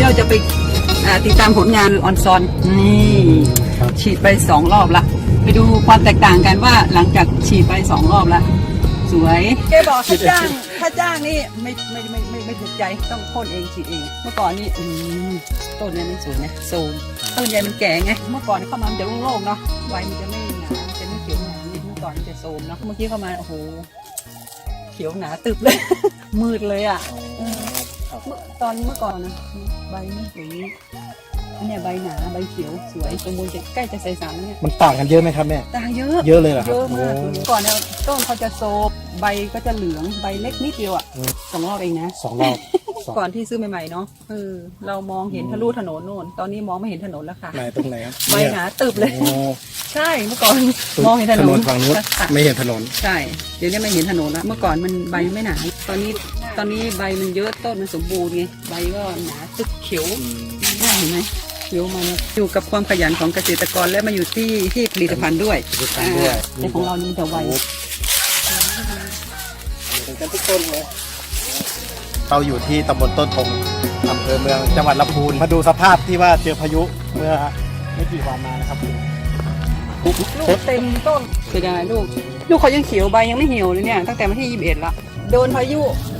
นี้เราจะไปติดตามผลงานออนซอนนี่ฉีดไปสองรอบละไปดูความแตกต่างกันว่าหลังจากฉีดไปสองรอบละสวยแกบอกถ้าจ้างถ้าจ้างนี่ไม่ไม่ไม่ไม่ไม่ถูกใจต้องพ่นเองฉีดเอง เมื่อก่อนนี่อืมต้นเนี้มันสวยนะโซมต้นใหญ่มันแก่ไงเมื่อก่อนเข้ามามันจะโล่งๆเนาะใบมันจะไม่หนาจะไม่เขียวหนาเมื่อก่อนมันจะโซมเนาะเมื่อกี้เข้ามาโอ้โหเขียวหนาตึบเลย มืดเลยอะ เมื่อตอนเมื่อก่อนนะใบไม่สวยอันเนี่ยใบหนาใบเขียวสวยสมบูรณ์จะใกล้จะใสสารแล้วเนี่ยมันต่างกันเยอะไหมครับแม่ต่างเยอะเยอะเลยเหรอครับเยอะมากโอ้เมื่อก่อนเนี่ยต้นเขาจะโซบใบก็จะเหลืองใบเล็กนิดเดียวอะอืม สองรอบเองนะ สองรอบสองก่อนที่ซื้อใหม่ๆเนาะเออเรามองเห็นทะลุถนนโน่น ตอนนี้มองไม่เห็นถนนแล้วค่ะไหนตรงไหนครับใบหนาตึบเลย โอ้ใช่เมื่อก่อนมองเห็นถนนฝั่งนู้นค่ะไม่เห็นถนน ใช่เดี๋ยวนี้ไม่เห็นถนนแล้วเมื่อก่อนมันใบไม่หนาตอนนี้ ตอนนี้ใบมันเยอะต้นมันสมบูรณ์ไงใบก็หนาตึกเขียวน่าเห็นไหมเขียวมันอยู่กับความขยันของเกษตรกรและมาอยู่ที่ที่ผลิตภัณฑ์ด้วยผลิตภัณฑ์ด้วยอ่าแต่ของเรานี่มันจะไวเป็นกันทุกต้นเลยเราอยู่ที่ตำบลต้นทงอำเภอเมืองจังหวัดลำพูนมาดูสภาพที่ว่าเจอพายุเมื่อไม่กี่วันมานะครับลูกเต็มต้นเสียดายลูก ลูกเขายังเขียวใบยังไม่เหี่ยวเลยเนี่ย ตั้งแต่วันที่ 21ละโดนพายุเ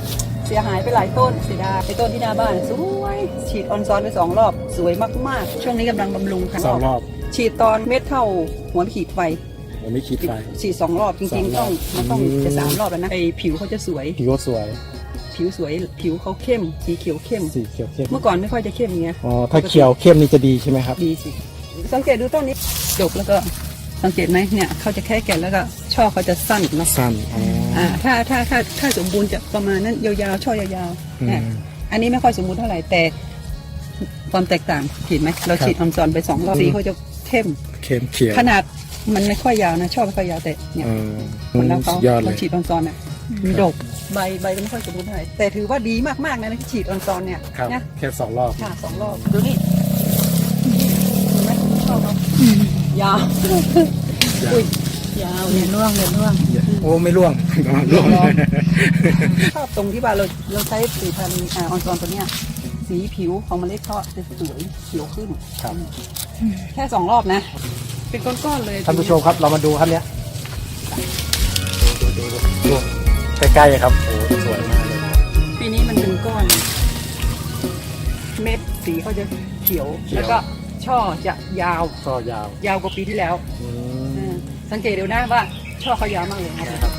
สียหายไปหลายต้นเสียดายไอ้ต้นที่หน้าบ้านสวยฉีดออนซอนไปสองรอบสวยมากๆ ช่วงนี้กำลังบำรุงค่ะสองรอบ ฉีดตอนเม็ดเท่าหัวขีดไฟผมไม่คิดไฟฉีดสองรอบจริงๆสต้อองงรอบมันต้องอืมจะสามรอบแล้วนะไอผิวเขาจะสวยผิวสวย ผิวสวยผิวเขาเข้ม สีเขียวเข้มสีเขียวเข้มเมื่อก่อนไม่ค่อยจะเข้มอย่างเงี้ยอ๋อถ้าเขียวเข้มนี่จะดีใช่ไหมครับดีสิสังเกตดูต้นนี้ดกแล้วก็ สังเกตไหมเนี่ยเขาจะแค่แก่นแล้วก็ช่อเขาจะสั้นเนาะสั้นอ๋ออ่าถ้าถ้าถ้าถ้าสมบูรณ์จะประมาณนั้นยาวๆช่อยาวอืๆเนี่ยมอันนี้ไม่ค่อยสมบูรณ์เท่าไหร่แต่ความแตกต่างเห็นไหมเราครับฉีดออนซอนไปสองรอบอืมสีเขาจะเข้มเข้มเขียวขนาดมันไม่ค่อยยาวนะช่อไม่ค่อยยาวแต่เนี่ยอืมผลลัพธ์สุเขาดยอดเลเรายฉีดออนซอนอะดกใบใบก็ไม่ค่อยสมบูรณ์เท่าไหร่แต่ถือว่าดีมากๆนะที่ฉีดออนซอนเนี่ยครับนะแค่สองรอบค่ะสองรอบดูนี่เห็นไหมชอบเขา ยาวอุ้ยยาวเนี่ยร่วงเนี่ยร่วงโอ้ไม่ร่วงร่วงชอบตรงที่ว่าเราเราใช้ผลิตภัณฑ์อ่าออนซอนตัวเนี้ยสีผิวของเมล็ดเขาจะสวยเขียวขึ้นครับแค่สองรอบนะ เป็นก้อนๆเลยท่านผู้ชมครับเรามาดูครับเนี้ยดูดูดูดูใกล้ๆครับโอ้สวยมากเลยปีนี้มันเป็นก้อน เม็ดสีเขาจะเขียวแล้วก็ ช่อจะยาวก็ยาวยาวกว่าปีที่แล้วอืมอ่าสังเกตดูนะว่า ช่อเขายาวมากเลยครับ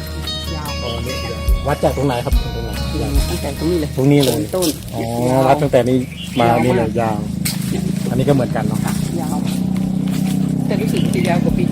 ยาวโอ้นี่เดี๋ยววัดจากตรงไหนครับตรงไหนยาวตั้งแต่ตรงนี้เลยตรงนี้เลยต้นอ๋อเนี่ยยาว วัดตั้งแต่นี้มายาวมากนี่เลยยาว อันนี้ก็เหมือนกันเนาะค่ะยาวแต่รู้สึกจะยาวกว่าปีที่แล้วดู